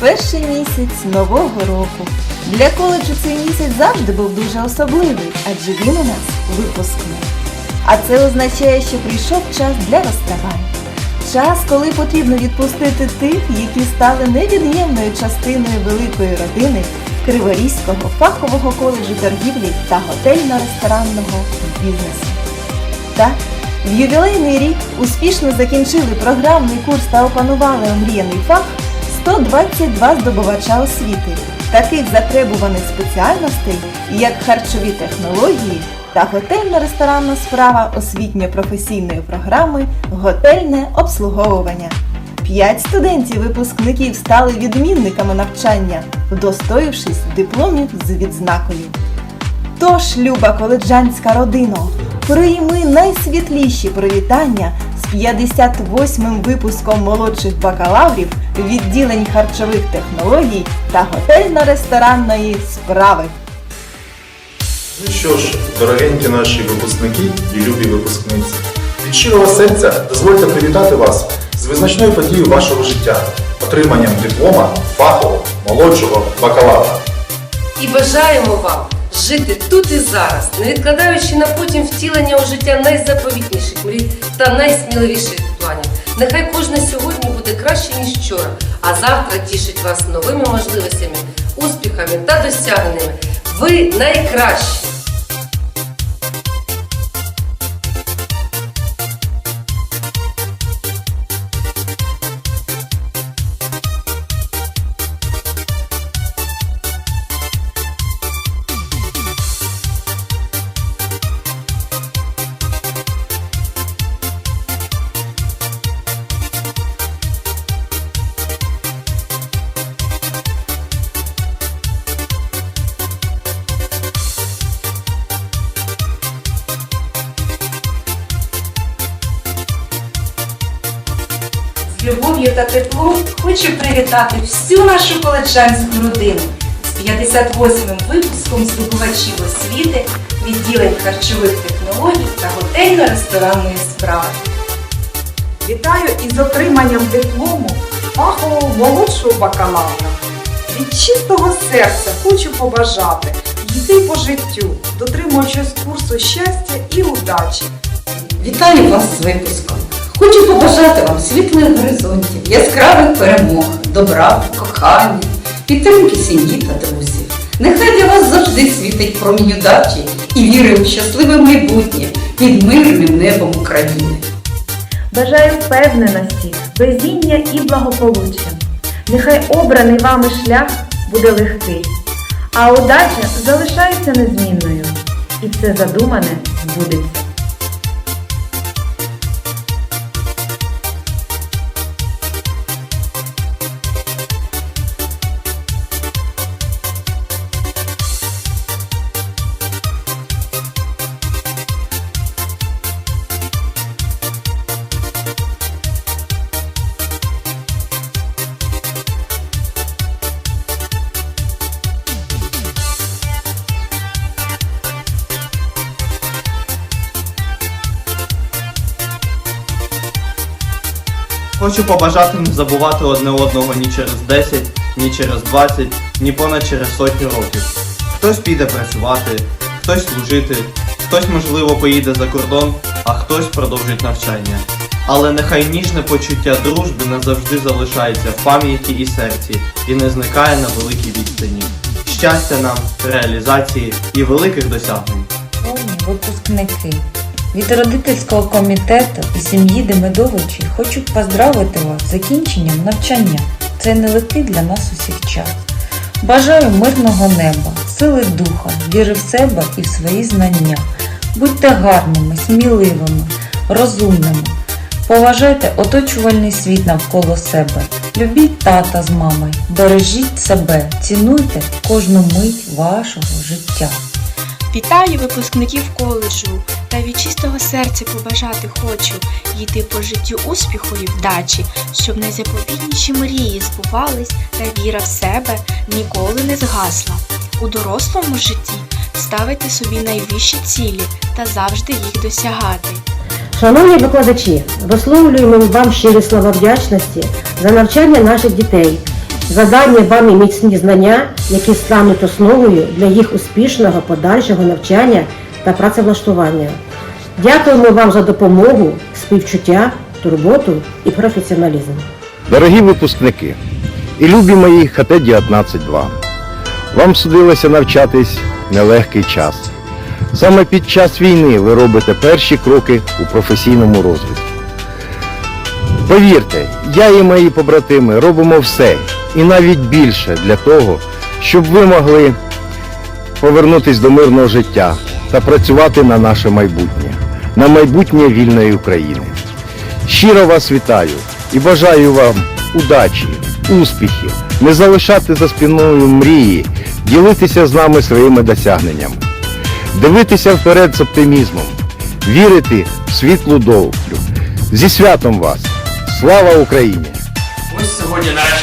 Перший місяць нового року. Для коледжу цей місяць завжди був дуже особливий, адже він у нас випускний. А це означає, що прийшов час для розставання. Час, коли потрібно відпустити тих, які стали невід'ємною частиною великої родини Криворізького фахового коледжу торгівлі та готельно-ресторанного бізнесу. Так, в ювілейний рік успішно закінчили програмний курс та опанували омріяний фах 122 здобувача освіти, таких затребуваних спеціальностей, як харчові технології та готельно-ресторанна справа освітньо-професійної програми Готельне обслуговування. П'ять студентів-випускників стали відмінниками навчання, вдостоївшись дипломів з відзнакою. Тож, люба коледжанська родино, прийми найсвітліші привітання 58-м випуском молодших бакалаврів відділень харчових технологій та готельно-ресторанної справи. Ну що ж, дорогенькі наші випускники і любі випускниці, від щирого серця дозвольте привітати вас з визначною подією вашого життя, отриманням диплома фахового молодшого бакалавра. І бажаємо вам жити тут і зараз, не відкладаючи на потім втілення у життя найзаповітніших мрій та найсміливіших планів. Нехай кожне сьогодні буде краще, ніж вчора, а завтра тішить вас новими можливостями, успіхами та досягненнями. Ви найкращі! Любов'ю та теплом хочу привітати всю нашу коледжанську родину з 58-м випуском здобувачів освіти, відділень харчових технологій та готельно-ресторанної справи. Вітаю із отриманням диплому фахового молодшого бакалавра. Від чистого серця хочу побажати йти по життю, дотримуючись курсу щастя і удачі. Вітаю вас з випуском! Хочу побажати вам світлих горизонтів, яскравих перемог, добра, кохання, підтримки сім'ї та друзів. Нехай для вас завжди світить промінь удачі і віри у щасливе майбутнє під мирним небом України. Бажаю впевненості, везіння і благополуччя. Нехай обраний вами шлях буде легкий, а удача залишається незмінною. І все задумане збудеться. Хочу побажати не забувати одне одного ні через 10, ні через 20, ні понад через сотню років. Хтось піде працювати, хтось служити, хтось, можливо, поїде за кордон, а хтось продовжить навчання. Але нехай ніжне почуття дружби назавжди залишається в пам'яті і серці і не зникає на великій відстані. Щастя нам, реалізації і великих досягнень. Випускники, від родительського комітету і сім'ї Демидовичі хочу поздравити вас з закінченням навчання. Це нелегкий для нас усіх час. Бажаю мирного неба, сили духа, віри в себе і в свої знання. Будьте гарними, сміливими, розумними. Поважайте оточувальний світ навколо себе. Любіть тата з мамою, бережіть себе, цінуйте кожну мить вашого життя. Вітаю випускників коледжу та від чистого серця побажати хочу йти по життю успіху і вдачі, щоб найзаповітніші мрії збувались та віра в себе ніколи не згасла. У дорослому житті ставити собі найвищі цілі та завжди їх досягати. Шановні викладачі, висловлюємо вам щирі слова вдячності за навчання наших дітей Задані вами міцні знання, які стануть основою для їх успішного подальшого навчання та працевлаштування. Дякуємо вам за допомогу, співчуття, турботу і професіоналізм. Дорогі випускники і любі мої ХТ-19-2, вам судилося навчатись нелегкий час. Саме під час війни ви робите перші кроки у професійному розвитку. Повірте, я і мої побратими робимо все і навіть більше для того, щоб ви могли повернутись до мирного життя та працювати на наше майбутнє, на майбутнє вільної України. Щиро вас вітаю і бажаю вам удачі, успіхів, не залишати за спиною мрії, ділитися з нами своїми досягненнями, дивитися вперед з оптимізмом, вірити в світлу долю. Зі святом вас! Слава Україні!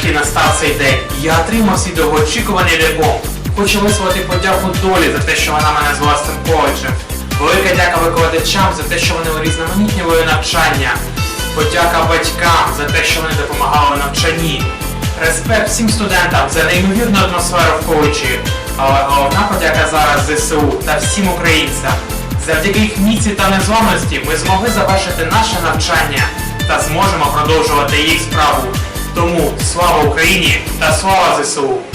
Нарешті настав цей день. Я отримав свій довгоочікуваний диплом. Хочу висловити подяку долі за те, що вона мене звела з цим коледжем. Велика дяка викладачам за те, що вони урізноманітнювали навчання. Подяка батькам за те, що вони допомагали навчанні. Респект всім студентам за неймовірну атмосферу в коледжі. Але головна подяка зараз ЗСУ та всім українцям. Завдяки їх міці та незламності ми змогли завершити наше навчання та зможемо продовжувати їх справу. Тому слава Україні та слава ЗСУ!